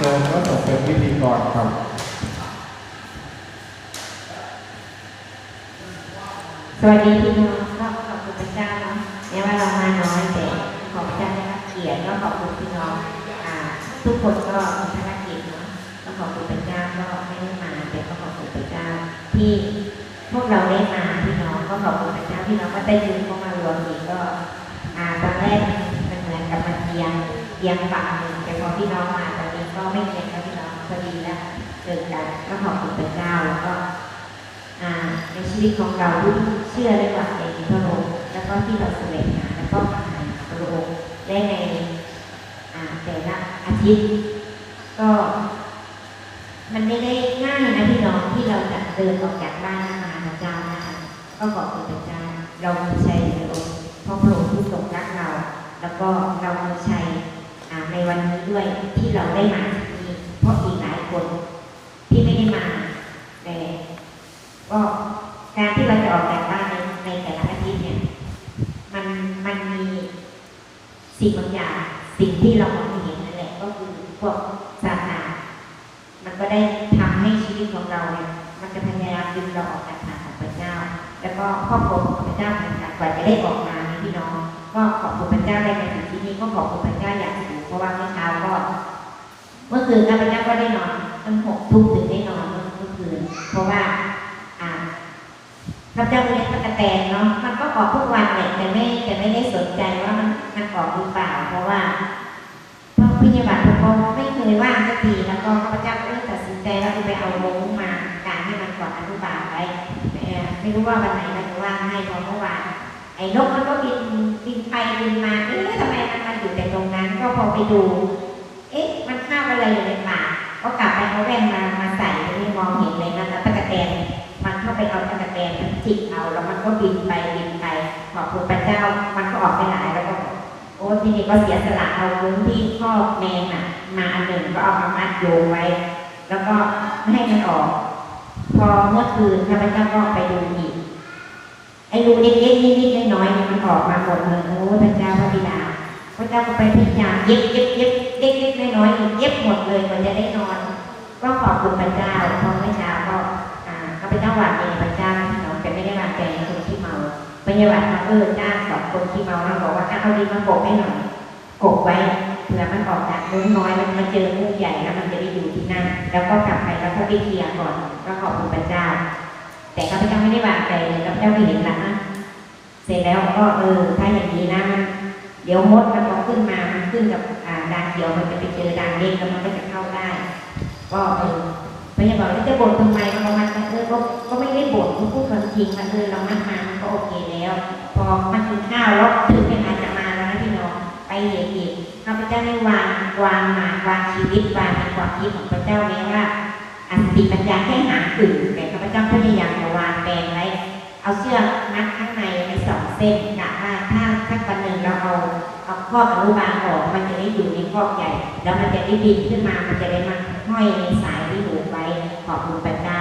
เชิญพระสงฆ์เป็นพิธีกรครับสวัสดีพี่น้องก็ขอบคุณพระเจ้าเนาะแม้ว่าเรามาน้อยแต่ขอบพระเจ้าได้รับเกียรติก็ขอบคุณพี่น้องอ่าทุกคนก็มีภารกิจเนาะก็ขอบคุณพระเจ้าก็ไม่ได้มาแต่ก็ขอบคุณพระเจ้าที่พวกเราได้มาพี่น้องก็ขอบคุณพระเจ้าพี่น้องก็ได้ยืนเข้ามารวมอีกก็อ่าตอนแรกมันเหมือนกับมันเอียงเอียงฝั่งหนึ่งแต่พอพี่น้องมาตอน ก็ไม่เอียงแล้วพี่น้องพอดีแล้วเกิดกันก็ขอบคุณพระเจ้าแล้วก็ในชีวิตของเราที่เชื่อและหวังในพระองค์แล้วก็ที่เราแสวงหาแล้วก็มาหาพระองค์และในแต่ละอาทิตย์ ก็ มันไม่ได้ง่ายนะพี่น้องที่เราจะเดินออกจากบ้านมาหาพระเจ้านะคะก็ขอบคุณพระเจ้าเรามีชัยในองค์เพราะพระองค์ผู้ทรงรักเรา แล้วก็เรามีชัยอ่าในวันนี้ ด้วยที่เราได้มาที่นี่เพราะอีกหลายคนที่ไม่ได้มาแต่ก็การที่เราจะออกจากบ้านในในแต่ละอาทิตย์เนี่ยมันมันมีสิ่งบางอย่างสิ่งที่เรามองเห็นนั่นแหละก็คือพวกซาตามันก็ได้ทำให้ชีวิตของเราเนี่ยมันจะพยายามดึงเราออกจากทางของพระเจ้า แล้วก็ครอบครัวของพระเจ้าเหมือนกันกว่าจะได้ออกมานี่พี่น้อง ก็ขอบคุณพระเจ้าได้มาถึงที่นี่ก็ขอบคุณพระเจ้าอย่างสูงเพราะว่าเมื่อเช้า เมื่อคืนข้าพเจ้าก็ได้นอนตั้งหกทุ่มถึงได้นอนเมื่อคืน เพราะว่าอ่าข้าพเจ้าเลี้ยงตะกแตนเนาะมันก็ออกทุกวันแหละแต่ไม่แต่ไม่ได้สนใจว่ามันมันออกหรือเปล่า เพราะว่าพระพิญญาบัตรทุกคนไม่เคยว่างสักทีแล้วก็ข้าพเจ้าก็เลยตัดสินใจว่าจะไปเอาลงมาการให้มันกอนอนุบาลไว้ไม่รู้ว่าวันไหนเราจะว่างให้เพราะเมื่อวานไอ้นกมันก็บินบินไปบินมาเอ๊ะทำไมมันมาอยู่แต่ตรงนั้น ก็พอไปดู อะไรอยู่ในปาก็กลับไปเอาแว่นมามาใส่ไม่มองเห็นเลยนะแล้วตะกแตนมันเข้าไปเอาตะกแตนจิกเอาแล้วมันก็บินไปบินไปขอบคุณพระเจ้ามันก็ออกไปหลายแล้วก็โอ้ทีนี้ก็เสียสละเอาพื้นที่ครอแมงน่ะ มาอันหนึ่งก็เอามามัดโยงไว้ แล้วก็ไม่ให้มันออก พอเมื่อคืนข้าพเจ้าก็ไปดูอีกไอ้รูเล็กๆนิดๆน้อยๆเนี่ยมันออกมาหมดเลยโอ้พระเจ้าพระบิดาพระเจ้าก็ไปพยายาเย็บเย็บ น้อยเย็บหมดเลยกว่าจะได้นอน ก็ขอบคุณพระเจ้าเพราะเมื่อเช้าก็อ่าข้าพเจ้าหวานเองพระเจ้าพี่น้องแต่ไม่ได้หวานแต่คนที่เมาพยาบาลมาเออจ้าสองคนที่เมาแล้วบอกว่าเอาดีมาโกกให้หน่อยโกกไว้เผื่อมันออกจากมุ้งน้อยมันมาเจอมุ้ใหญ่แล้วมันจะได้อยู่ที่นั่นแล้วก็กลับไปแล้วก็ไปเคลียร์ก่อนก็ขอบคุณพระเจ้า แต่ข้าพเจ้าไม่ได้วางใจเลยข้าพเจ้าไม่เห็นลังนะเสร็จแล้วก็เออถ้าอย่างนี้นะ เดี๋ยวมดมันพอขึ้นมามันขึ้นกับ ด่างเขียวมันจะไปเจอด่างเล็กแล้วมันก็จะเข้าได้ ก็เออพยาบาลแล้วจะบ่นทำไมมันประมาณเออก็ก็ไม่ได้บ่นก็พูดความจริงมันเออเรามันมามันก็โอเคแล้ว พอมันกินข้าวแล้วถึงเวลาจะมาแล้วนะพี่น้องไปเหยียบอีกข้าพเจ้าได้วางวางหมากวางชีวิตวางในความคิดของพระเจ้าแม้ว่าอันติปัญญาแค่หางตื่นแต่ข้าพเจ้าพยายามจะวางแปลงไว้เอาเชือกมัดข้างในในสองเส้นกะว่าถ้าถ้าวันหนึ่งเราเอา เอาข้อนุบาลออกมันจะได้อยู่ในข้อใหญ่ แล้วมันจะได้บินขึ้นมา มันจะได้มาห้อยในสายที่หูไว้ขอบคุณพระเจ้า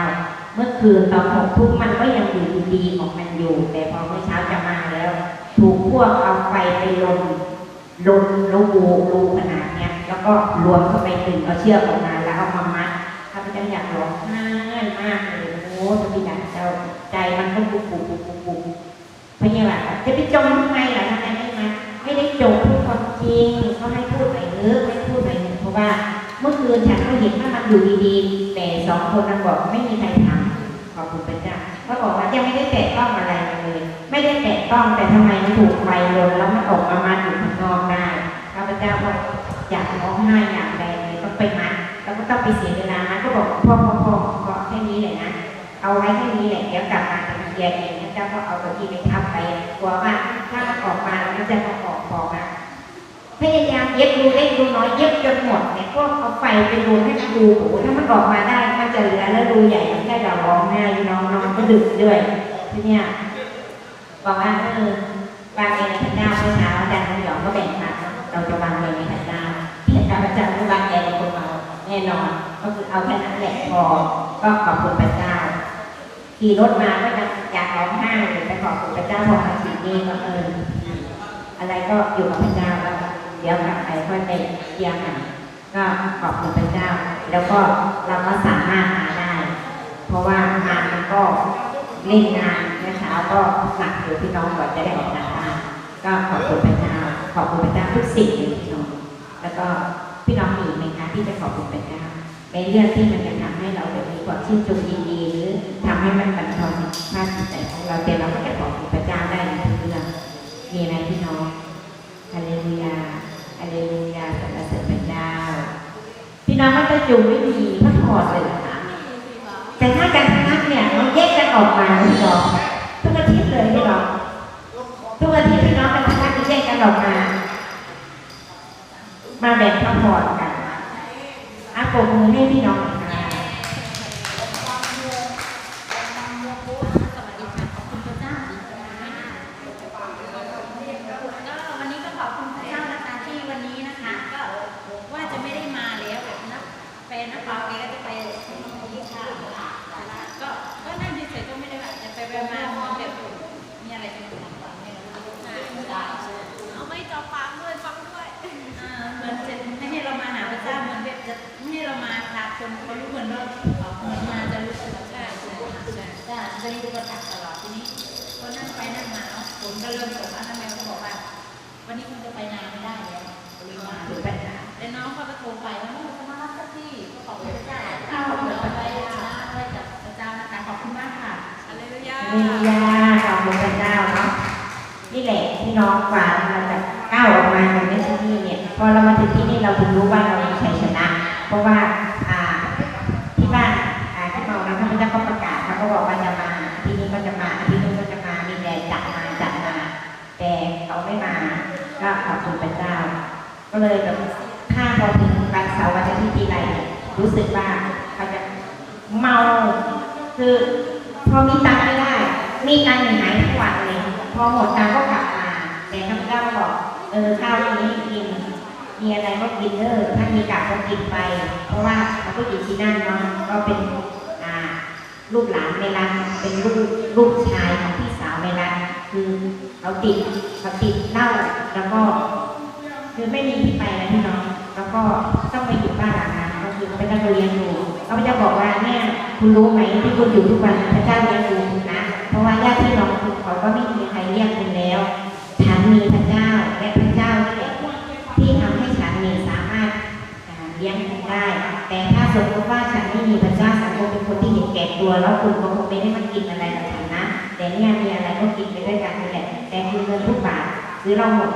เมื่อคืนตอนหกทุ่มมันก็ยังอยู่ดีๆของมันอยู่ แต่พอเมื่อเช้าจะมาแล้ว ถูกพวกเอาไฟไปลนลนรูรูขนาดเนี้ย แล้วก็รวมเข้าไปตึงเอาเชือกออกมาแล้วเอามามัดข้าพเจ้าอยากร้องไห้มากเลยโอ้พระบิดาเจ้าใจมันก็ปุบปุบปุบปุบ ฉันก็เห็นว่ามันอยู่ดีๆแต่สองคนนั้นบอกไม่มีใครทำขอบคุณพระเจ้าเขาบอกว่ายังไม่ได้แตะต้องอะไรเลย ไม่ได้แตะต้องแต่ทำไมมันถูกไฟลนแล้วมันออกมามาอยู่ข้างนอกได้ข้าพเจ้าก็อยากร้องไห้อยากแดงเลยต้องไปมัดแล้วก็ต้องไปเสียเวลานะก็บอกพ่อพ่อพ่อพ่อแค่นี้เลยนะเอาไว้แค่นี้แหละเดี๋ยวกลับมาจะเคลียร์เองนะเจ้าก็เอาตัวที่ไปทับไปกลัวว่าถ้ามันออกมาแล้วมันจะมาออกพอมา พยายามเย็บดูเล็กดูน้อยเย็บจนหมดเนี่ยก็เอาไฟไปดูให้มันดูโอ้ถ้ามันออกมาได้มันจะเหลือแล้วดูใหญ่มันแค่เราร้องไห้น้องนอนก็ดึกด้วยทีเนี้ยบอกว่าเออวางเองในพระเจ้าเมื่อเช้าอาจารย์น้องหยองก็แบ่งมาเราจะวางเองในพระเจ้าที่อาจารย์พระเจ้าไม่วางเองในคนเมาแน่นอน ก็คือเอาแค่นั้นแหละพอก็ขอบคุณพระเจ้าขี่รถมาก็ยังอยากร้องไห้เลยไปขอบคุณพระเจ้าพอมาถึงนี่ก็เอออะไรก็อยู่กับพระเจ้าแล้ว เดี๋ยวกลับไปค่อยไปเยี่ยมกันก็ขอบคุณพระเจ้า แล้วก็เราก็สามารถมาได้ เพราะว่างานมันก็เล่นงานเมื่อเช้าก็หนักอยู่พี่น้องกว่าจะได้ออกจากบ้านก็ขอบคุณพระเจ้าขอบคุณพระเจ้าทุกสิ่งเลยพี่น้องแล้วก็พี่น้องมีไหมคะที่จะขอบคุณพระเจ้าในเรื่องที่มันจะทำให้เราแบบมีความชื่นชมยินดีหรือทำให้มันบรรเทาภาพจิตใจของเราแต่เราก็จะขอบคุณพระเจ้าได้ในทุกเรื่องมีไหมพี่น้อง ฮาเลลูยาฮาเลลูยาสรรเสริญพระเจ้า พี่น้องมันจะจูงไม่มีพักผ่อนเลยเหรอคะแต่ถ้าการพักเนี่ยเราแยกกันออกมาพี่น้องทุกอาทิตย์เลยพี่น้องทุกอาทิตย์พี่น้องกันพักจะแยกกันออกมา มาแบ่งพักผ่อนกันอาปรบมือให้พี่น้องหน่อยค่ะ สวัสดีค่ะขอบคุณพระเจ้าดีใจมากก็วันนี้ก็ขอบคุณพระเจ้านะคะที่วันนี้นะคะ ก็ว่าจะไม่ได้มาแล้วแบบนักแฟนนักเปล่าแกก็จะไปที่ข้าวก็ก็นั่งเฉยๆก็ไม่ได้แบบจะไปไปมาเหมือนแบบมีอะไรจะมาฟังไม่รู้เอาไม่จอฟังด้วยฟังด้วยอ่าเหมือนจะไม่ให้เรามาหาพระเจ้าเหมือนแบบจะไม่ให้เรามาพาคนเขารู้เหมือนว่าเหมือนมาจะรู้สึกใช่ใช่ใช่ใช่จะมีอุปสรรคตลอดทีนี้ก็นั่งไปนั่งมาเนาะผม ก็เริ่มบอกว่าทำไมเขาบอกว่า วันนี้คุณจะไปนานไม่ได้แล้วเลยมาถือปัญหาแล้วน้องเขาก็โทรไปว่าน้องจะมารับสักที่ก็ขอบคุณจ้าข้าวเราไปนะไปกับพระเจ้านะคะขอบคุณมากค่ะฮาเลลูยาฮาเลลูยาขอบคุณพระเจ้าเนาะนี่แหละพี่น้องกว่าเราจะก้าวออกมาจากในที่นี่เนี่ยพอเรามาถึงที่นี่เราถึงรู้ว่าเรามีชัยชนะ เพราะว่า คุณพระเจ้า ก็เลยแบบถ้าพอถึงวันเสาร์วันอาทิตย์ทีไรเนี่ยรู้สึกว่าเขาจะเมา คือพอมีตังค์ไม่ได้ มีตังค์หายทุกวันเลยพอหมดตังค์ก็กลับมา แต่ข้าพเจ้าบอกเออข้าวนี้กินมีอะไรก็กินเด้อถ้ามีกลับก็กินไป เพราะว่าเราก็อยู่ที่นั่นเนาะก็เป็นลูกหลานในร้านเป็นลูกลูกชายของพี่ ในร้นคือเขาติดเขาติดเหล้าแล้วก็คือไม่มีที่ไปแล้วพี่น้อง แล้วก็ต้องไปอยู่บ้านหลังนั้นก็คือเป็นนักเรียนอยู่เขาจะบอกว่าเนี่ยคุณรู้ไหมที่คุณอยู่ทุกวันพระเจ้าเลี้ยงดูคุณนะ เพราะว่าญาติพี่น้องคุณเขาก็ไม่มีใครเลี้ยงคุณแล้วฉันมีพระเจ้าและพระเจ้านี่ที่ทำให้ฉันมีสามารถเลี้ยงคุณได้ แต่ถ้าสมมติว่าฉัน ตัวแล้วคุณก็คงไม่ได้มากินอะไรกับฉันนะ แต่เนี่ยมีอะไรก็กินไปด้วยกันนี่แหละ แต่คือเงินทุกบาทซื้อเราหมด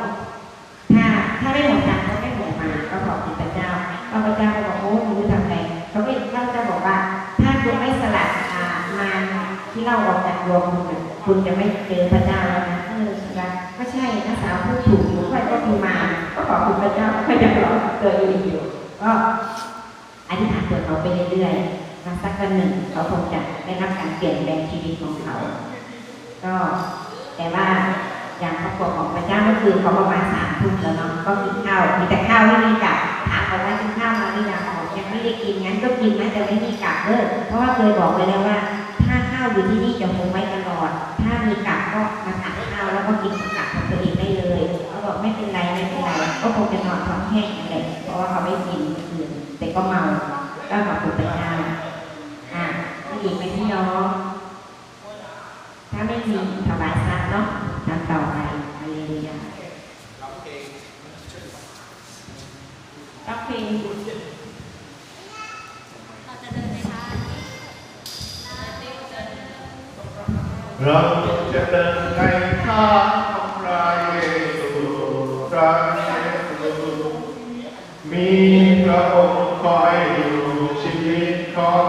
ถ้าถ้าไม่หมดตังก็ไม่หมดมา ก็ขอบคุณพระเจ้าพระพเจ้าก็บอกโอ้คุณทำไงเขาก็เราจะบอกว่า ถ้าคุณไม่สละอ่ามาที่เราออกจากตัวคุณคุณจะไม่เจอพระเจ้าแล้วนะเออนะก็ใช่นะสาวผู้ถูกอยู่ค่อยก็มีมา ก็ขอบคุณพระเจ้าค่อยจะรอเจออยู่อยู่ก็อธิษฐานเปิดเขาไปเรื่อยๆ นะสักวันหนึ่งเขาคงจะได้รับการเปลี่ยนแปลงชีวิตของเขา ก็แต่ว่าอย่างครอบครัวของพระเจ้าก็คือเขาประมาณสามทุ่มแล้วเนาะก็กินข้าวมีแต่ข้าวไม่มีกับถามเขาว่ากินข้าวมาหรือยังบอกยังไม่ได้กินงั้นก็กินนะแต่ไม่มีกับเด้อเพราะว่าเคยบอกไปแล้วว่า ถ้าข้าวอยู่ที่นี่จะคงไว้ตลอด ถ้ามีกับก็มาตักข้าวแล้วก็กินกับของตัวเองได้เลยเขาบอกไม่เป็นไรไม่เป็นไรก็คงจะนอนท้องแห้งนั่นแหละเพราะว่าเขาไม่กินเมื่อคืนแต่ก็เมาก็ขอบคุณพระเจ้า อีกไหมพี่น้อง ถ้าไม่มีถวายทรัพย์เนาะทำต่อไปฮาเลลูยาร้องเพลงเราจะเดินในทางเราจะเดินในทางของพระเยซูพระเยซูมีพระองค์คอยอยู่ชีวิตของ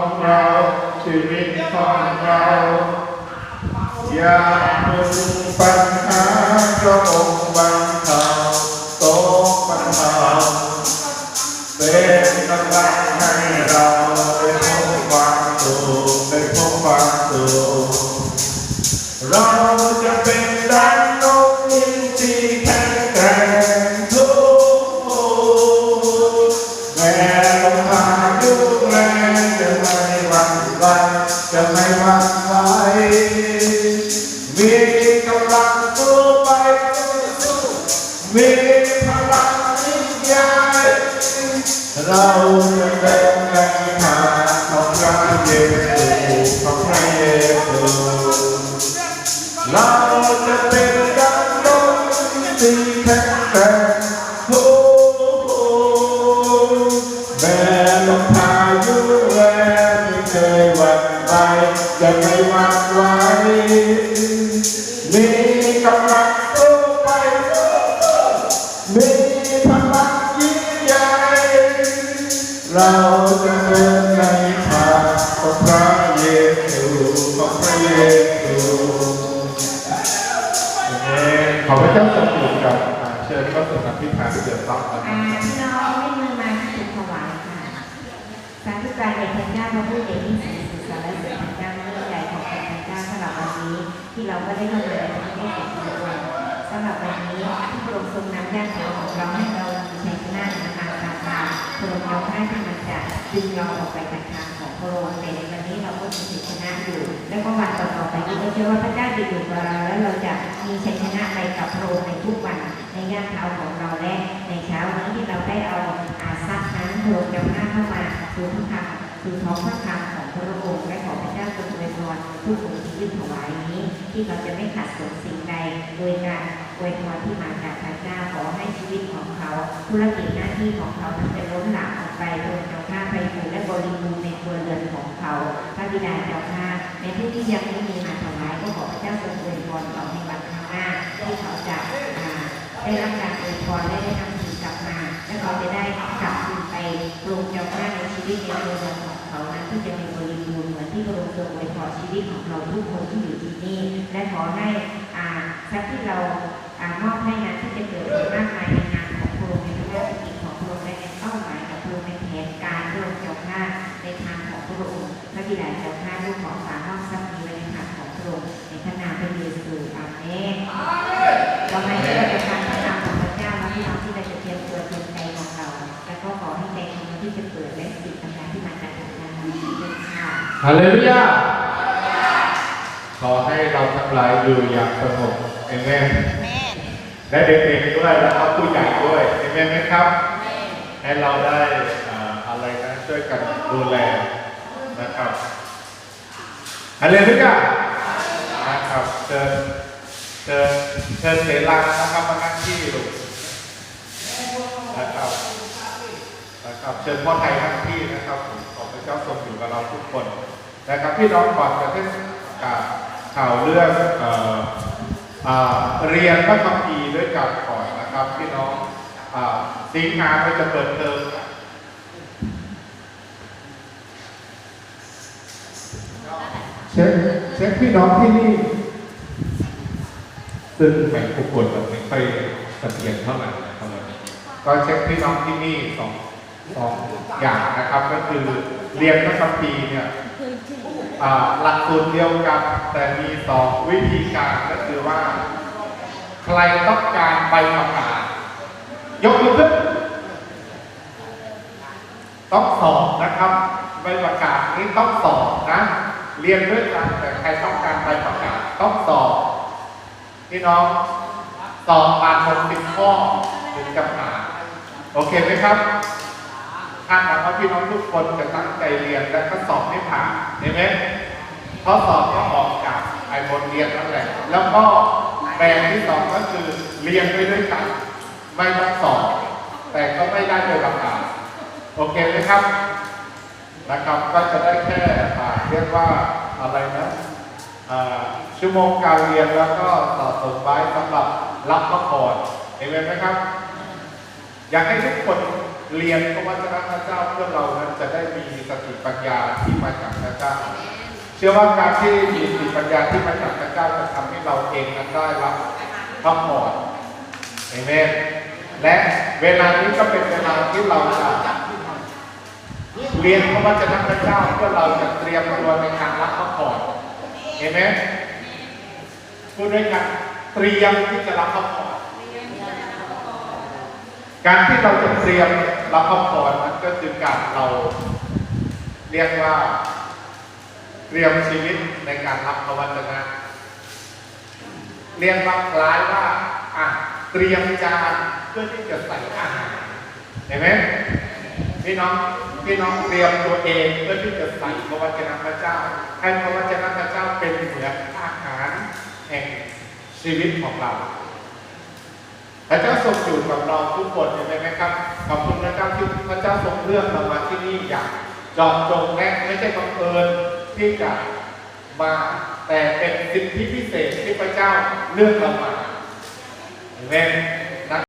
ย่าพึงปัญหาพระองค์บรรเทาโตปัญหาเป็นกำลัง มีกำลังสู้ไปมีพลังยิ่งใหญ่เราจะเดินในทางของพระเยซูของพระเยซูขอพระเจ้าทรงอยู่กับเชิญพระสงฆ์อภิธานเดือดร้อนะครัพี่น้องไม่มือมาที่ถูกถวายค่ะสาธุการแด่พระเจ้าพระผู้เป็นที่สูงสุดสารเสริญพระเจ้า หรับวันนี้ที่เราก็ได้เข้ามาในประเทศของพระองค์สำหรับวันนี้ที่พระองค์ทรงนำญาติของเราให้เรามีชัยชนะในทางการทางพระองค์ยอมให้ที่มันจะดึงเราออกไปจากทางของพระองค์แต่ในวันนี้เราก็มีชัยชนะอยู่ และก็วันต่อๆไปนี้ก็เชื่อว่าพระเจ้าจะอยู่กับเราแล้วเราจะมีชัยชนะไปกับพระองค์ในทุกวันในย่างเท้าของเราและในเช้านี้ที่เราได้เอาอาซักนั้นพระองค์จะพาเข้ามาสู่ทุกทาง สู่ท้องพระคำของพระองค์และขอพระเจ้าทรงอวยพรทุกคนที่ยื่นถวายนี้ ที่เราจะไม่ขาดสนสิ่งใดโดยการอวยพรที่มาจากพระเจ้าขอให้ชีวิตของเขาธุรกิจหน้าที่ของเขานั้นจะล้นหลามออกไปโดยเจ้าข้าไปอยู่และบริบูรณ์ในครัวเรือนของเขาพระบิดาเจ้าข้าในผู้ที่ยังไม่มีมาถวายก็ขอพระเจ้าทรงอวยพรเขาในวันข้างหน้าที่เขาจะได้รับการอวยพรและได้นำสิ่งกลับมา และเขาจะได้กลับคืนไปปรุงเจ้าข้าในชีวิตในครัวเรือนของ เขานั้นที่จะมีบริบูรณ์เหมือนที่พระองค์ทรงอวยพรชีวิตของเราทุกคนที่อยู่ที่นี่ และขอให้อ่าทรัพย์ที่เราอ่ามอบให้นั้นที่จะเกิดผลมากมายในงานของพระองค์ในพระราชกิจของพระองค์และในเป้าหมายของพระองค์ในแผนการพระองค์เจ้าข้าในทางของพระองค์พระบิดาเจ้าข้าลูกขอฝากมอบทรัพย์นี้ไว้ในทางของพระองค์ในพระนามพระเยซูอาเมนเราไม่ได้เราจะ ฮาเลลูยาขอให้เราทั้งหลายอยู่อย่างสงบเอเมนแม่และเด็กๆด้วยแล้วก็ผู้ใหญ่ด้วยเอเมนไหมครับแม่ให้เราได้อ่าอะไรนะช่วยกันดูแลนะครับฮาเลลูยานะครับเชิญเชิญเชิญเสลานะครับมานั่งที่ลูกนะครับนะครับเชิญพ่อไทยนั่งที่นะครับผมขอพระเจ้าทรงอยู่กับเราทุกคน นะครับพี่น้องก่อนจะได้กาข่าวเรื่องเอ่ออเรียนพระคัมภีร์ด้วยกันก่อนนะครับพี่น้องอสิงหาก็จะเปิดเทอมเช็คเช็คพี่น้องที่นี่ซึ่งแบ่งผู้คนแบบไม่ค่อยเสถียรเท่าไหร่นะครับก็เช็คพี่น้องที่นี่สองสองอย่างนะครับ ก็คือเรียนพระคัมภีร์เนี่ย หลักสูตรเดียวกัน แต่มีสองวิธีการก็คือว่า ใครต้องการใบประกาศยกมือขึ้นต้องสอบนะครับใบประกาศนี้ต้องสอบนะ เรียนด้วยกันแต่ใครต้องการใบประกาศต้องสอบพี่น้องสอบผ่านหกสิบข้อถึงจะผ่านโอเคไหมครับ คาดหวังว่าพี่น้องทุกคนจะตั้งใจเรียนและก็สอบให้ผ่านเห็นไหมข้อสอบก็ออกจากไอ้บทเรียนนั่นแหละ แล้วก็แบบที่สองก็คือเรียนไปด้วยกัน ไม่ต้องสอบ แต่ก็ไม่ได้ใบประกาศโอเคไหมครับ นะครับ ก็จะได้แค่อ่าเรียกว่าอะไรนะชั่วโมงการเรียนแล้วก็สะสมไว้สำหรับรับพระพรเห็นไหมครับ อยากให้ทุกคน เรียนพระวจนะพระเจ้าเพื่อเรานั้นจะได้มีสติปัญญาที่มาจากพระเจ้า เชื่อว่าการที่มีสติปัญญาที่มาจากพระเจ้าจะทำให้เราเองนั้นได้รับพระพรเอเมนและเวลานี้ก็เป็นเวลาที่เราจะเรียนพระวจนะพระเจ้าเพื่อเราจะเตรียมตัวในการรับพระพรเอเมนพูดด้วยกันเตรียมที่จะรับพระพรการที่เราจะเตรียม รับพระพรนั้นก็คือการเราเรียกว่าเตรียมชีวิตในการรับพระวจนะ เรียกว่าคล้ายว่าอะเตรียมจานเพื่อที่จะใส่อาหารเห็นไหมพี่น้องพี่น้องเตรียมตัวเองเพื่อที่จะใส่พระวจนะพระเจ้า ให้พระวจนะพระเจ้าเป็นเหมือนอาหารแห่งชีวิตของเราพระเจ้าทรงอยู่กับเราทุกคนเห็นไหมครับ ขอบคุณพระเจ้าที่พระเจ้าทรงเลือกเรามาที่นี่อย่างจอมจงและไม่ใช่บังเอิญที่จะมาแต่เป็นสิทธิพิเศษที่พระเจ้าเลือกเรามาเอเมน